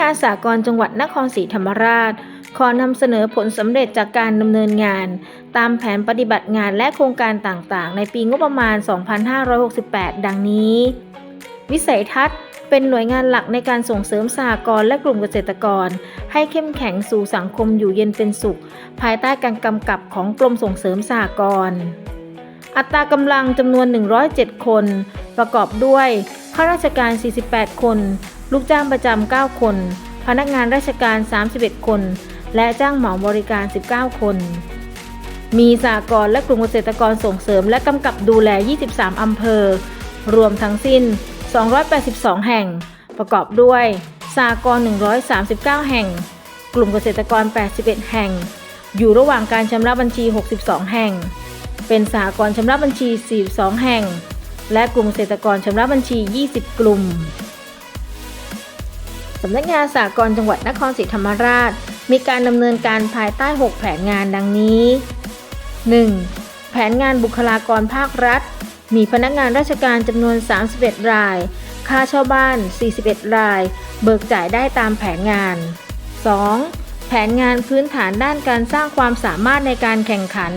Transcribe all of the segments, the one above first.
งานสากลจังหวัดนครศรีธรรมราช ขอนำเสนอผลสำเร็จจากการดำเนินงาน ตามแผนปฏิบัติงานและโครงการต่างๆ ในปีงบประมาณ 2568 ดังนี้ วิสัยทัศน์เป็นหน่วยงานหลักในการส่งเสริมสหกรณ์และกลุ่มเกษตรกร ให้เข้มแข็งสู่สังคมอยู่เย็นเป็นสุข ภายใต้การกำกับของกรมส่งเสริมสหกรณ์อัตรากำลังจำนวน 107 คน ประกอบด้วยข้าราชการ 48 คน ลูกจ้างประจำ 9 คน พนักงานราชการ 31 คน และจ้างเหมาบริการ 19 คน มีสหกรณ์และกลุ่มเกษตรกรส่งเสริมและกำกับดูแล 23 อำเภอ รวมทั้งสิ้น 282 แห่ง ประกอบด้วยสหกรณ์139 แห่ง กลุ่มเกษตรกร 81 แห่ง อยู่ระหว่างการชำระบัญชี 62 แห่ง เป็นสหกรณ์ชำระบัญชี 42 แห่ง และกลุ่มเกษตรกรชำระบัญชี 20 กลุ่มำนักงานสหกรณ์จังหวัดนครศรีธรรมราช มีการดำเนินการภายใต้ 6 แผนงานดังนี้ 1. แผนงานบุคลากรภาครัฐ มีพนักงานราชการจำนวน 31 ราย ค่าเช่าบ้าน 41 ราย เบิกจ่ายได้ตามแผนงาน 2. แผนงานพื้นฐานด้านการสร้างความสามารถในการแข่งขัน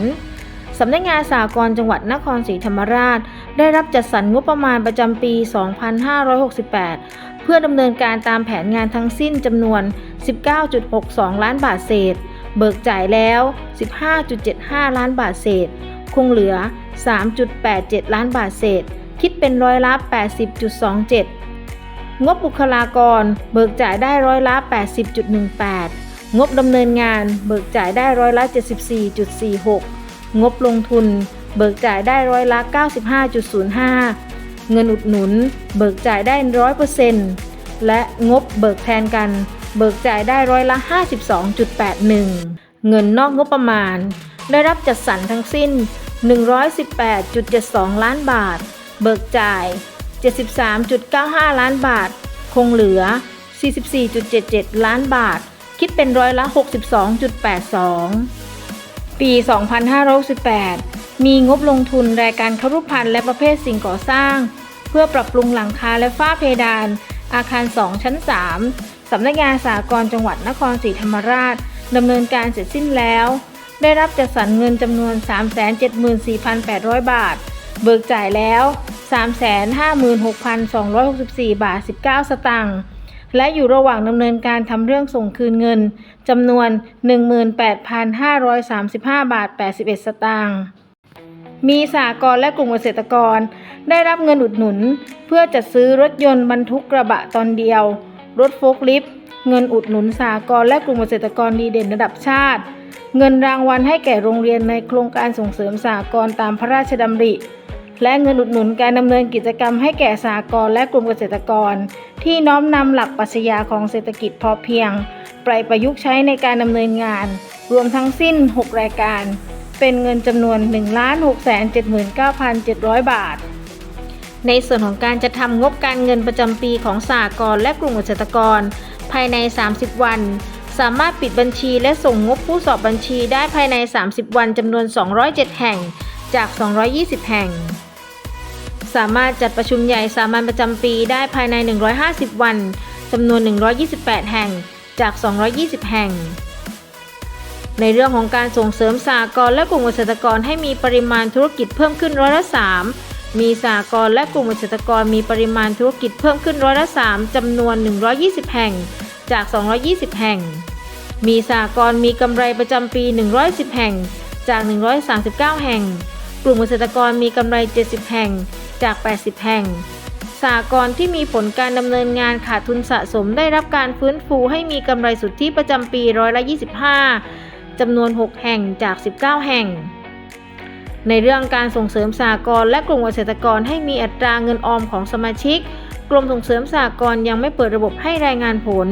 สำนักงานสากลจังหวัดนครศรีธรรมราช ได้รับจัดสรรงบประมาณประจำปี 2568 พื่อดำเนินการตามแผนงานทั้งสิ้นจำนวน 19.62 ล้านบาทเศษ เบิกจ่ายแล้ว 15.75 ล้านบาทเศษ คงเหลือ 3.87 ล้านบาทเศษ คิดเป็นร้อยละ 80.27 งบบุคลากร เบิกจ่ายได้ร้อยละ 80.18 งบดำเนินงาน เบิกจ่ายได้ร้อยละ 74.46 งบลงทุน เบิกจ่ายได้ร้อยละ 95.05 เงินอุดหนุน เบิกจ่ายได้ร้อยเปอร์เซ็นต์และงบเบิกแทนกัน เบิกจ่ายได้ร้อยละ 52.81 เงินนอกงบประมาณ ได้รับจัดสรรทั้งสิ้น 118.72 ล้านบาท เบิกจ่าย 73.95 ล้านบาท คงเหลือ 44.77 ล้านบาท คิดเป็นร้อยละ 62.82 ปี 2568มีงบลงทุนรายการครุพันธ์และประเภทสิ่งก่อสร้าง เพื่อปรับปรุงหลังคาและฝ้าเพดาน อาคาร 2 ชั้น 3 สำนักงานสากลจังหวัดนครศรีธรรมราชดำเนินการเสร็จสิ้นแล้ว ได้รับจัดสรรเงินจำนวน 374,800 บาท เบิกจ่ายแล้ว 356,264 บาท 19 สตางค์และอยู่ระหว่างดำเนินการทำเรื่องส่งคืนเงินจำนวน 18,535 บาท 81 สตางค์ มีสหกรและกลุ่มเกษตรกร ได้รับเงินอุดหนุน เพื่อจัดซื้อรถยนต์บรรทุกกระบะตอนเดียว รถโฟล์คลิฟต์เงินอุดหนุนสหกรและกลุ่มเกษตรกรดีเด่นระดับชาติ เงินรางวัลให้แก่โรงเรียนในโครงการส่งเสริมสหกรตามพระราชดำริ และเงินอุดหนุนการดำเนินกิจกรรมให้แก่สหกรและกลุ่มเกษตรกร ที่น้อมนำหลักปรัชญาของเศรษฐกิจพอเพียงไปประยุกต์ใช้ในการดำเนินงาน รวมทั้งสิ้น 6 รายการ เป็นเงินจำนวน 1,679,700 บาท ในส่วนของการจะทำงบการเงินประจำปีของสหกรณ์และกลุ่มเกษตรกร ภายใน 30 วัน สามารถปิดบัญชีและส่งงบผู้สอบบัญชีได้ภายใน 30 วันจำนวน 207 แห่งจาก 220 แห่ง สามารถจัดประชุมใหญ่สามัญประจำปีได้ภายใน 150 วันจำนวน 128 แห่งจาก 220 แห่ง ในเรื่องของการส่งเสริมสหกรณ์และกลุ่มเกษตรกรให้มีปริมาณธุรกิจเพิ่มขึ้นร้อยละ3มีสหกรณ์และกลุ่มเกษตรกรมีปริมาณธุรกิจเพิ่มขึ้นร้อยละ3จำนวน 120 แห่ง จาก 220 แห่ง มีสหกรณ์มีกำไรประจำปี 110 แห่ง จาก 139 แห่ง กลุ่มเกษตรกรมีกำไร 70 แห่ง จาก 80 แห่งสหกรณ์ที่มีผลการดำเนินงานขาดทุนสะสมได้รับการฟื้นฟูให้มีกำไรสุทธิประจำปีร้อยละ25 จำนวน 6 แห่งจาก 19 แห่ง ในเรื่องการส่งเสริมสหกรณ์และกลุ่มเกษตรกรให้มีอัตราเงินออมของสมาชิก กรมส่งเสริมสหกรณ์ยังไม่เปิดระบบให้รายงานผล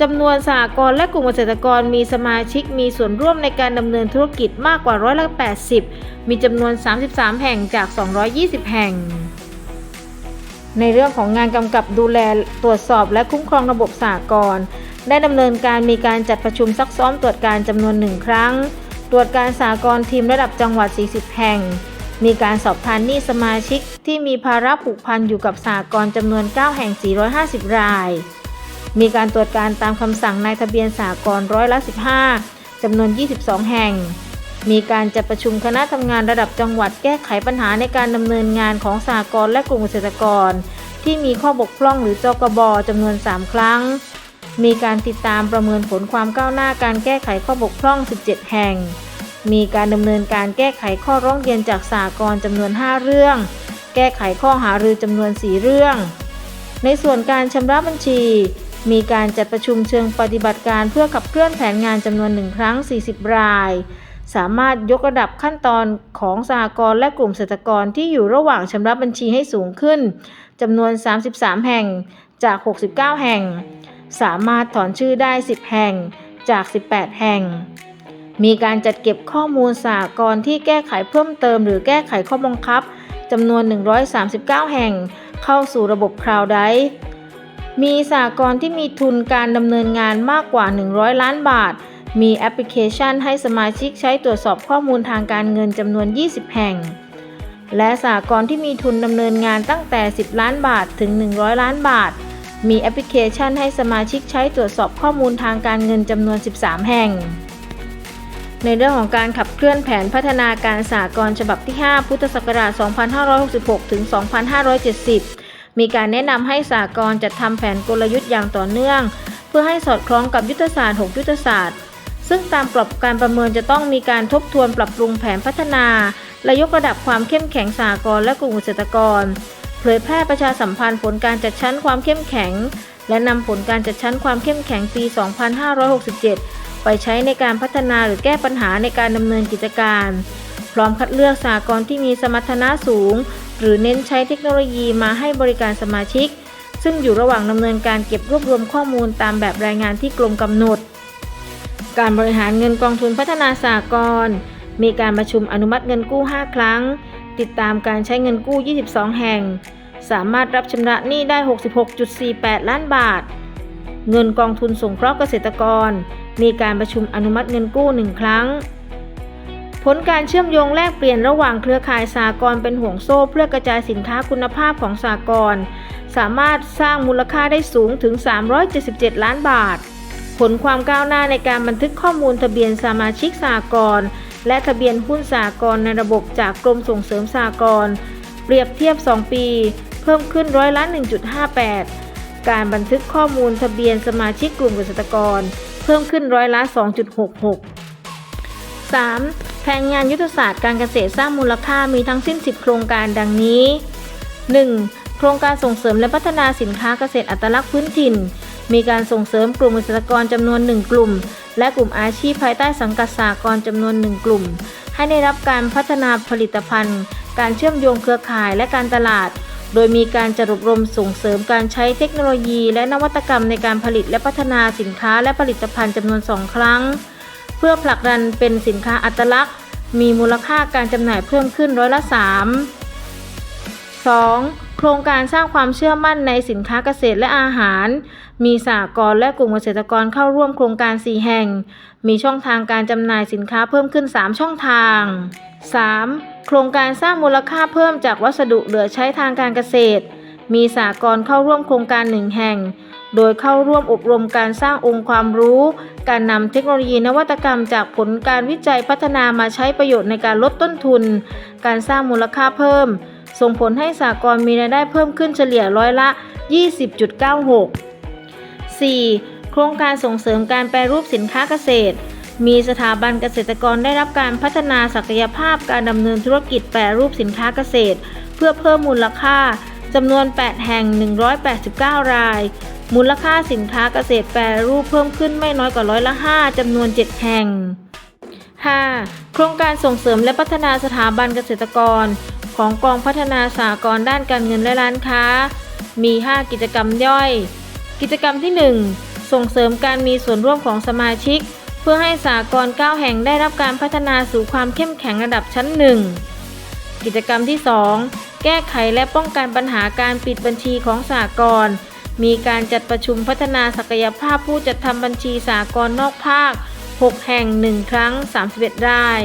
จำนวนสหกรณ์และกลุ่มเกษตรกรมีสมาชิกมีส่วนร่วมในการดำเนินธุรกิจมากกว่าร้อยละ80 มีจำนวน 33 แห่งจาก 220 แห่ง ในเรื่องของงานกำกับดูแลตรวจสอบและคุ้มครองระบบสหกรณ์ ได้ดำเนินการมีการจัดประชุมซักซ้อมตรวจการจำนวนหนึ่งครั้ง ตรวจการสหกรทีมระดับจังหวัด 40 แห่ง มีการสอบทานหนี้สมาชิกที่มีภาระผูกพันอยู่กับสหกรจำนวน 9 แห่ง 450 ราย มีการตรวจการตามคำสั่งนายทะเบียนสากลร้อยละ 15จำนวน 22 แห่ง มีการจัดประชุมคณะทำงานระดับจังหวัดแก้ไขปัญหาในการดำเนินงานของสากลและกลุ่มเกษตรกร ที่มีข้อบกพร่องหรือจกบจำนวน 3 ครั้ง มีการติดตามประเมินผลความก้าวหน้าการแก้ไขข้อบกพร่อง 17 แห่ง มีการดำเนินการแก้ไขข้อร้องเรียนจากสากลจำนวน 5 เรื่อง แก้ไขข้อหารือจำนวน 4 เรื่อง ในส่วนการชำระบัญชี มีการจัดประชุมเชิงปฏิบัติการเพื่อขับเคลื่อนแผนงานจำนวนหนึ่งครั้ง 40 ราย สามารถยกระดับขั้นตอนของสหกรณ์และกลุ่มเกษตรกรที่อยู่ระหว่างชำระบัญชีให้สูงขึ้นจำนวน 33 แห่งจาก 69 แห่ง สามารถถอนชื่อได้ 10 แห่งจาก 18 แห่ง มีการจัดเก็บข้อมูลสากลที่แก้ไขเพิ่มเติม หรือแก้ไขข้อบังคับจำนวน 139 แห่ง เข้าสู่ระบบคลาวด์ไดมีสากลที่มีทุนการดำเนินงานมากกว่า 100 ล้านบาท มีแอปพลิเคชันให้สมาชิกใช้ตรวจสอบข้อมูลทางการเงินจำนวน 20 แห่ง และสากลที่มีทุนดำเนินงานตั้งแต่ 10 ล้านบาทถึง 100 ล้านบาท มีแอปพลิเคชันให้สมาชิกใช้ตรวจสอบข้อมูลทางการเงินจำนวน 13 แห่ง ในเรื่องของการขับเคลื่อนแผนพัฒนาการสากลฉบับที่ 5 พุทธศักราช 2566 ถึง 2570 มีการแนะนำให้สากลจัดทำแผนกลยุทธ์อย่างต่อเนื่อง เพื่อให้สอดคล้องกับยุทธศาสตร์ 6 ยุทธศาสตร์ ซึ่งตามกรอบการประเมินจะต้องมีการทบทวนปรับปรุงแผนพัฒนา และยกระดับความเข้มแข็งสากลและกลุ่มเกษตรกร ผยแพร่ประชาสัมพันธ์ผลการจัดชั้นความเข้มแข็ง และนำผลการจัดชั้นความเข้มแข็งปี 2567 ไปใช้ในการพัฒนาหรือแก้ปัญหาในการดำเนินกิจการ พร้อมคัดเลือกสากลที่มีสมรรถนะสูง หรือเน้นใช้เทคโนโลยีมาให้บริการสมาชิก ซึ่งอยู่ระหว่างดำเนินการเก็บรวบรวมข้อมูลตามแบบรายงานที่กรมกำหนด การบริหารเงินกองทุนพัฒนาสากลมีการประชุมอนุมัติเงินกู้ 5 ครั้ง ติดตามการใช้เงินกู้ 22 แห่ง สามารถรับชำระหนี้ได้ 66.48 ล้านบาท เงินกองทุนสงเคราะห์เกษตรกร มีการประชุมอนุมัติเงินกู้ 1 ครั้ง ผลการเชื่อมโยงแลกเปลี่ยนระหว่างเครือข่ายสากลเป็นห่วงโซ่เพื่อกระจายสินค้าคุณภาพของสากลสามารถสร้างมูลค่าได้สูงถึง 377 ล้านบาท ผลความก้าวหน้าในการบันทึกข้อมูลทะเบียนสมาชิกสากล และทะเบียนหุ้นสากลในระบบจากกรมส่งเสริมสากลเปรียบเทียบ 2 ปี เพิ่มขึ้นร้อยละ 1.58 การบันทึกข้อมูลทะเบียนสมาชิกกลุ่มเกษตรกร เพิ่มขึ้นร้อยละ 2.66 3. แผนงานยุทธศาสตร์การเกษตรสร้างมูลค่ามีทั้งสิ้น 10 โครงการดังนี้ 1. โครงการส่งเสริมและพัฒนาสินค้าเกษตรอัตลักษณ์พื้นถิ่น มีการส่งเสริมกลุ่มเกษตรกรจำนวน 1 กลุ่ม และกลุ่มอาชีพภายใต้สังกัดสากลจำนวน 1 กลุ่ม ให้ได้รับการพัฒนาผลิตภัณฑ์ การเชื่อมโยงเครือข่ายและการตลาด โดยมีการจัดอบรมส่งเสริมการใช้เทคโนโลยี และนวัตกรรมในการผลิตและพัฒนาสินค้าและผลิตภัณฑ์จำนวน 2 ครั้ง เพื่อผลักดันเป็นสินค้าอัตลักษณ์ มีมูลค่าการจำหน่ายเพิ่มขึ้นร้อยละ 3 2. โครงการสร้างความเชื่อมั่นในสินค้าเกษตรและอาหาร มีสหกรณ์และกลุ่มเกษตรกรเข้าร่วมโครงการ 4 แห่ง มีช่องทางการจำหน่ายสินค้าเพิ่มขึ้น 3 ช่องทาง 3. โครงการสร้างมูลค่าเพิ่มจากวัสดุเหลือใช้ทางการเกษตร มีสหกรณ์เข้าร่วมโครงการ1แห่ง โดยเข้าร่วมอบรมการสร้างองค์ความรู้ การนำเทคโนโลยีนวัตกรรมจากผลการวิจัยพัฒนามาใช้ประโยชน์ในการลดต้นทุน การสร้างมูลค่าเพิ่ม ส่งผลให้สากลมีรายได้เพิ่มขึ้นเฉลี่ยร้อยละ 20.96 4. โครงการส่งเสริมการแปรรูปสินค้าเกษตร มีสถาบันเกษตรกรได้รับการพัฒนาศักยภาพการดำเนินธุรกิจแปรรูปสินค้าเกษตร เพื่อเพิ่มมูลค่าจำนวน 8 แห่ง 189 ราย มูลค่าสินค้าเกษตรแปรรูปเพิ่มขึ้นไม่น้อยกว่าร้อยละ 5จำนวน 7 แห่ง 5. โครงการส่งเสริมและพัฒนาสถาบันเกษตรกร ของกองพัฒนาสากลด้านการเงินและร้านค้า มี 5 กิจกรรมย่อย กิจกรรมที่ 1 ส่งเสริมการมีส่วนร่วมของสมาชิก เพื่อให้สากล9แห่งได้รับการพัฒนาสู่ความเข้มแข็งระดับชั้น 1 กิจกรรมที่ 2 แก้ไขและป้องกันปัญหาการปิดบัญชีของสากลมีการจัดประชุมพัฒนาศักยภาพผู้จัดทำบัญชีสากลนอกภาค 6 แห่ง 1 ครั้ง 31 ราย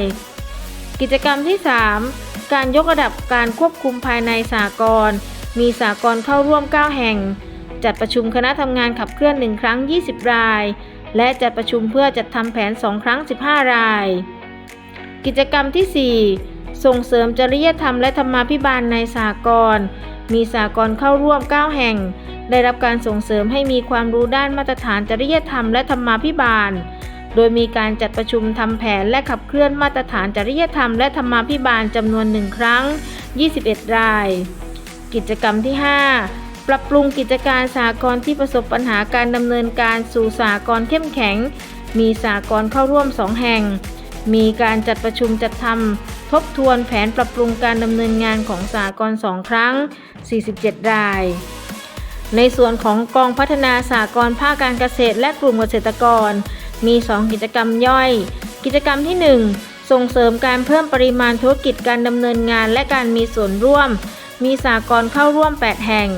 กิจกรรมที่ 3 การยกระดับการควบคุมภายในสากลมีสากลเข้าร่วม 9 แห่ง จัดประชุมคณะทำงานขับเคลื่อน 1 ครั้ง 20 ราย และจัดประชุมเพื่อจัดทำแผน 2 ครั้ง 15 ราย กิจกรรมที่ 4 ส่งเสริมจริยธรรมและธรรมาภิบาลในสากลมีสากลเข้าร่วม 9 แห่ง ได้รับการส่งเสริมให้มีความรู้ด้านมาตรฐานจริยธรรมและธรรมาภิบาล โดยมีการจัดประชุมทำแผนและขับเคลื่อนมาตรฐานจริยธรรมและธรรมาภิบาลจำนวนหนึ่งครั้ง 21 ราย กิจกรรมที่ 5 ปรับปรุงกิจการสากลที่ประสบปัญหาการดำเนินการสู่สากลเข้มแข็ง มีสากลเข้าร่วม2แห่ง มีการจัดประชุมจัดทำทบทวนแผนปรับปรุงการดำเนินงานของสากล2ครั้ง 47 รายในส่วนของกองพัฒนาสากลภาคการเกษตรและกลุ่มเกษตรกร มี 2 กิจกรรมย่อย กิจกรรมที่ 1 ส่งเสริมการเพิ่มปริมาณธุรกิจการดำเนินงานและการมีส่วนร่วม มีสากลเข้าร่วม 8 แห่ง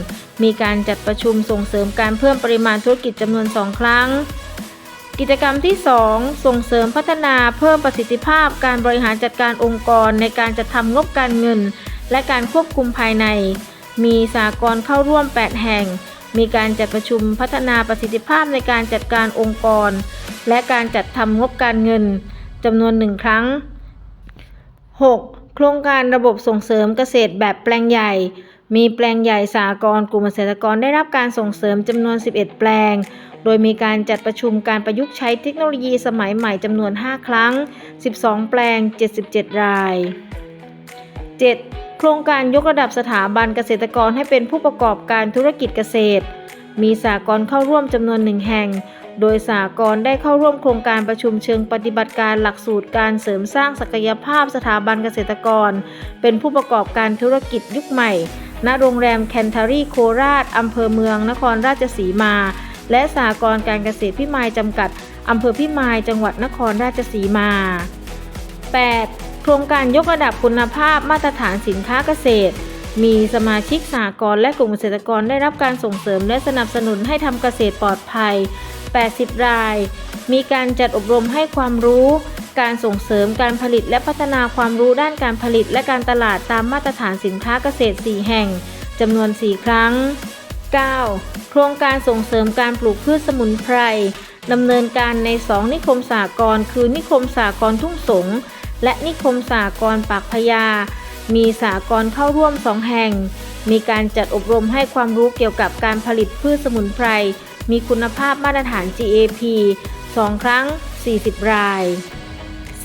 มีการจัดประชุมส่งเสริมการเพิ่มปริมาณธุรกิจจำนวน 2 ครั้ง กิจกรรมที่ 2 ส่งเสริมพัฒนาเพิ่มประสิทธิภาพการบริหารจัดการองค์กรในการจัดทำงบการเงิน และการควบคุมภายใน มีสากลเข้าร่วม 8 แห่ง มีการจัดประชุมพัฒนาประสิทธิภาพในการจัดการองค์กร และการจัดทำงบการเงินจำนวนหนึ่งครั้ง 6. โครงการระบบส่งเสริมเกษตรแบบแปลงใหญ่ มีแปลงใหญ่สากลกลุ่มเกษตรกรได้รับการส่งเสริมจำนวน 11 แปลง โดยมีการจัดประชุมการประยุกต์ใช้เทคโนโลยีสมัยใหม่จำนวน 5 ครั้ง 12 แปลง 77 ราย 7. โครงการยกระดับสถาบันเกษตรกรให้เป็นผู้ประกอบการธุรกิจเกษตร มีสากลเข้าร่วมจำนวนหนึ่งแห่ง โดยสากลได้เข้าร่วมโครงการประชุมเชิงปฏิบัติการหลักสูตรการเสริมสร้างศักยภาพสถาบันเกษตรกร เป็นผู้ประกอบการธุรกิจยุคใหม่ ณ โรงแรมแคนทารีโคราชอำเภอเมือง นครราชสีมา และสากลการเกษตรพิมายจำกัดอำเภอพิมายจังหวัดนครราชสีมา 8. โครงการยกระดับคุณภาพมาตรฐานสินค้าเกษตร มีสมาชิกสากลและกลุ่มเกษตรกรได้รับการส่งเสริมและสนับสนุนให้ทำเกษตรปลอดภัย 80 ราย มีการจัดอบรมให้ความรู้ การส่งเสริมการผลิตและพัฒนาความรู้ด้านการผลิตและการตลาดตามมาตรฐานสินค้าเกษตร 4 แห่งจำนวน 4 ครั้ง 9. โครงการส่งเสริมการปลูกพืชสมุนไพรดำเนินการใน 2 นิคมสากลคือนิคมสากลทุ่งสง และนิคมสากลปากพญามีสากลเข้าร่วม2แห่ง มีการจัดอบรมให้ความรู้เกี่ยวกับการผลิตพืชสมุนไพร มีคุณภาพมาตรฐาน GAP 2 ครั้ง 40 ราย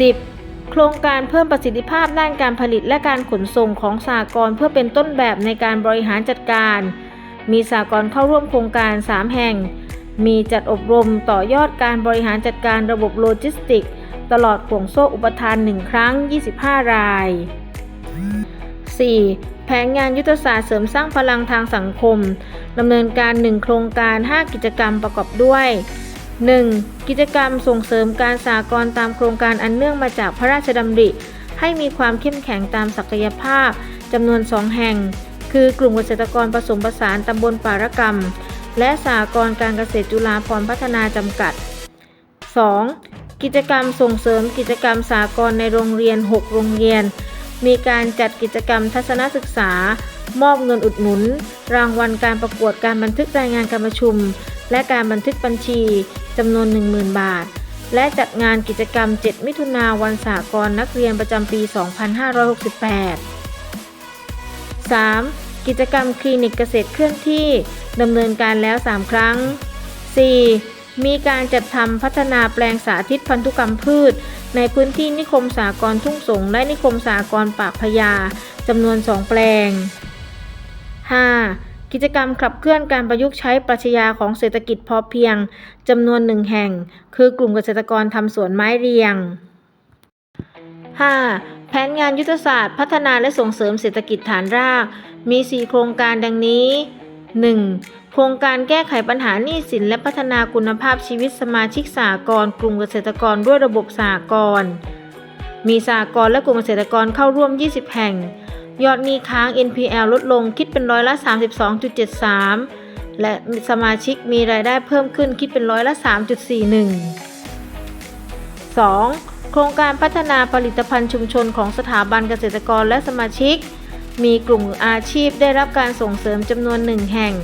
10. โครงการเพิ่มประสิทธิภาพด้านการผลิตและการขนส่งของสากลเพื่อเป็นต้นแบบในการบริหารจัดการ มีสากลเข้าร่วมโครงการ 3 แห่ง มีจัดอบรมต่อยอดการบริหารจัดการระบบโลจิสติก ตลอดห่วงโซ่อุปทาน 1 ครั้ง 25 ราย 4. แผนงานยุทธศาสตร์เสริมสร้างพลังทางสังคมดำเนินการ 1 โครงการ 5 กิจกรรมประกอบด้วย 1. กิจกรรมส่งเสริมการสากลตามโครงการอันเนื่องมาจากพระราชดำริ ให้มีความเข้มแข็งตามศักยภาพจำนวน 2 แห่ง คือกลุ่มเกษตรกรผสมผสานตำบลป่ารกรรม และสากลการเกษตรจุฬาภรพัฒนาจำกัด 2. กิจกรรมส่งเสริมกิจกรรมสากลในโรงเรียน 6 โรงเรียน มีการจัดกิจกรรมทัศนศึกษา มอบเงินอุดหนุน รางวัลการประกวดการบันทึกรายงานการประชุม และการบันทึกบัญชีจำนวน 10,000 บาท และจัดงานกิจกรรม 7 มิถุนาวันสากลนักเรียนประจำปี 2568 3. กิจกรรมคลินิกเกษตรเคลื่อนที่ดำเนินการแล้ว 3 ครั้ง 4. มีการจัดทำพัฒนาแปลงสาธิตพันธุกรรมพืช ในพื้นที่นิคมสากรทุ่งสงและนิคมสากรปากพญาจำนวน 2 แปลง 5. กิจกรรมขับเคลื่อนการประยุกต์ใช้ปรัชญาของเศรษฐกิจพอเพียงจำนวนหนึ่งแห่ง คือกลุ่มเกษตรกรทำสวนไม้เรียง 5. แผนงานยุทธศาสตร์ พัฒนาและส่งเสริมเศรษฐกิจฐานราก มี 4 โครงการดังนี้ 1. โครงการแก้ไขปัญหาหนี้สินและพัฒนาคุณภาพชีวิตสมาชิกสากลกลุ่มเกษตรกรด้วยระบบสากลมีสากลและกลุ่มเกษตรกรเข้าร่วม 20 แห่ง ยอดหนี้ค้าง NPL ลดลงคิดเป็นร้อยละ 32.73 และสมาชิกมีรายได้เพิ่มขึ้นคิดเป็นร้อยละ 3.41 2. โครงการพัฒนาผลิตภัณฑ์ชุมชนของสถาบันเกษตรกรและสมาชิก มีกลุ่มอาชีพได้รับการส่งเสริมจำนวนหนึ่งแห่ง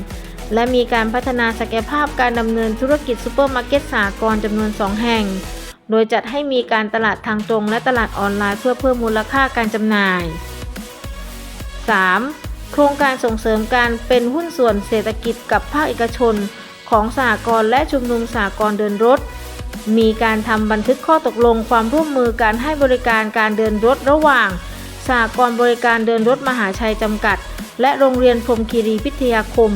และมีการพัฒนาศักยภาพการดำเนินธุรกิจซูเปอร์มาร์เก็ตสากลจำนวน 2 แห่ง โดยจัดให้มีการตลาดทางตรงและตลาดออนไลน์เพื่อเพิ่มมูลค่าการจำหน่าย 3. โครงการส่งเสริมการเป็นหุ้นส่วนเศรษฐกิจกับภาคเอกชน ของสหกรณ์และชุมนุมสหกรณ์เดินรถ มีการทำบันทึกข้อตกลงความร่วมมือการให้บริการการเดินรถระหว่างสหกรณ์บริการเดินรถมหาชัยจำกัด และโรงเรียนพรมคีรีพิทยาคม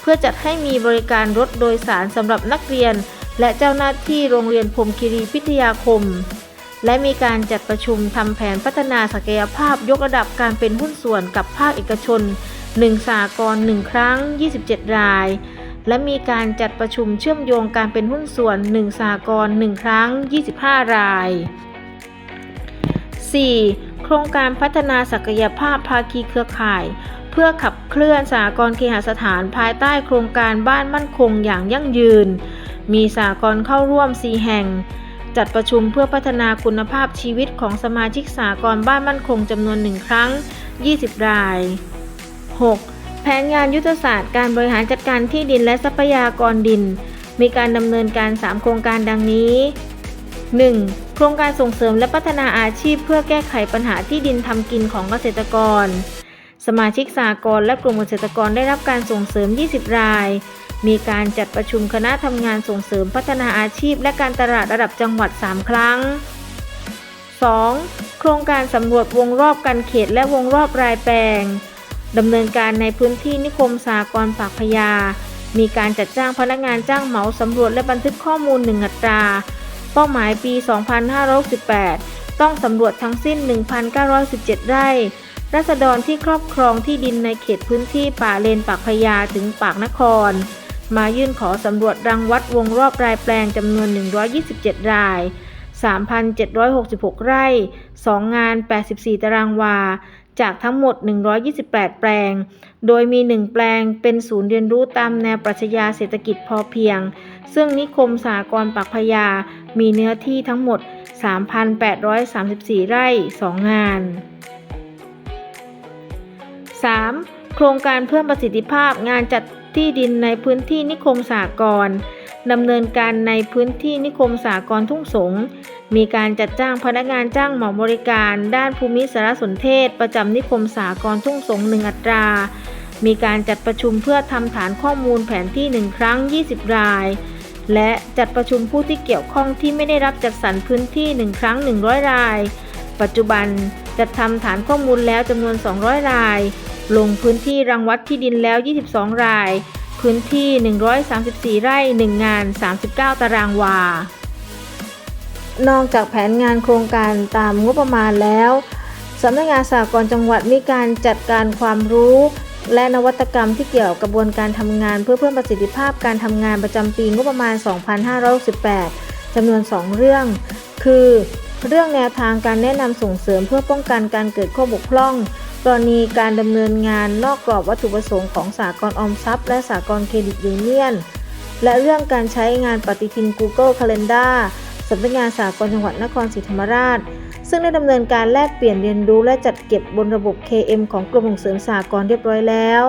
เพื่อจัดให้มีบริการรถโดยสารสำหรับนักเรียน และเจ้าหน้าที่โรงเรียนพรมคีรีพิทยาคม และมีการจัดประชุมทำแผนพัฒนาศักยภาพยกระดับการเป็นหุ้นส่วนกับภาคเอกชน 1สากล1ครั้ง 27 ราย และมีการจัดประชุมเชื่อมโยงการเป็นหุ้นส่วน 1สากล1ครั้ง 25 ราย 4. โครงการพัฒนาศักยภาพภาคีเครือข่าย พื่อขับเคลื่อนสากลเคหสถานภายใต้โครงการบ้านมั่นคงอย่างยั่งยืน มีสากลเข้าร่วม 4 แห่ง จัดประชุมเพื่อพัฒนาคุณภาพชีวิตของสมาชิกสากลบ้านมั่นคงจำนวนหนึ่งครั้ง 20 ราย 6. แผนงานยุทธศาสตร์การบริหารจัดการที่ดินและทรัพยากรดิน มีการดำเนินการ 3 โครงการดังนี้ 1. โครงการส่งเสริมและพัฒนาอาชีพเพื่อแก้ไขปัญหาที่ดินทำกินของเกษตรกร สมาชิกสากลและกลุ่มเกษตรกรได้รับการส่งเสริม 20 ราย มีการจัดประชุมคณะทำงานส่งเสริมพัฒนาอาชีพ และการตลาดระดับจังหวัด 3 ครั้ง 2. โครงการสำรวจวงรอบกันเขตและวงรอบรายแปลงดำเนินการในพื้นที่นิคมสากรณ์ปากพญามีการจัดจ้างพนักงานจ้างเหมาสำรวจและบันทึกข้อมูล 1 อัตรา เป้าหมายปี 2568 ต้องสำรวจทั้งสิ้น 1,917 ไร่ รัษฎรที่ครอบครองที่ดินในเขตพื้นที่ป่าเลนปากพญาถึงปากนคร มายื่นขอสำรวจรังวัดวงรอบรายแปลงจำนวน 127 ราย 3,766 ไร่ 2 งาน 84 ตารางวา จากทั้งหมด 128 แปลง โดยมี 1 แปลงเป็นศูนย์เรียนรู้ตามแนวปรัชญาเศรษฐกิจพอเพียง ซึ่งนิคมสากรปากพญามีเนื้อที่ทั้งหมด 3,834 ไร่ 2 งาน 3. โครงการเพิ่มประสิทธิภาพงานจัดที่ดินในพื้นที่นิคมสากรดำเนินการในพื้นที่นิคมสากรทุ่งสง มีการจัดจ้างพนักงานจ้างเหมาบริการ ด้านภูมิสารสนเทศ ประจำนิคมสากรทุ่งสงหนึ่งอัตรา มีการจัดประชุมเพื่อทำฐานข้อมูลแผนที่1ครั้ง 20 ราย และจัดประชุมผู้ที่เกี่ยวข้องที่ไม่ได้รับจัดสรรพื้นที่1ครั้ง 100 ราย ปัจจุบัน จัดทำฐานข้อมูลแล้วจำนวน 200 ราย ลงพื้นที่รังวัดที่ดินแล้ว 22 ราย พื้นที่ 134 ไร่ 1 งาน 39 ตารางวา นอกจากแผนงานโครงการตามงบประมาณแล้วสำนักงานสากลจังหวัดมีการจัดการความรู้ และนวัตกรรมที่เกี่ยวกับกระบวนการทำงานเพื่อเพิ่มประสิทธิภาพการทำงานประจำปีงบประมาณ 2568จำนวน 2 เรื่อง คือ เรื่องแนวทางการแนะนำส่งเสริมเพื่อป้องกันการเกิดข้อบกพร่อง กรณีการดำเนินงานนอกกรอบวัตถุประสงค์ของสากลออมทรัพย์ และสากลเครดิตยูเนียน และเรื่องการใช้งานปฏิทิน Google Calendar สำนักงานสากลจังหวัดนครศรีธรรมราช ซึ่งได้ดำเนินการแลกเปลี่ยนเรียนรู้และจัดเก็บบนระบบ KM ของกรมส่งเสริมสากลเรียบร้อยแล้ว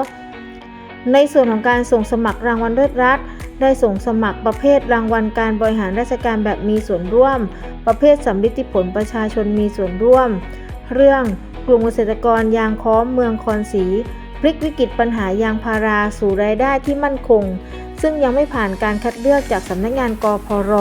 ในส่วนของการส่งสมัครรางวัลเลิศรัฐ ได้ส่งสมัครประเภทรางวัลการบริหารราชการแบบมีส่วนร่วม ประเภทสำลิดผลประชาชนมีส่วนร่วม เรื่องกลุ่มเกษตรกรยางค้อมเมืองคอนสีพลิกวิกฤตปัญหายางพาราสู่รายได้ที่มั่นคง ซึ่งยังไม่ผ่านการคัดเลือกจากสำนักงานกพร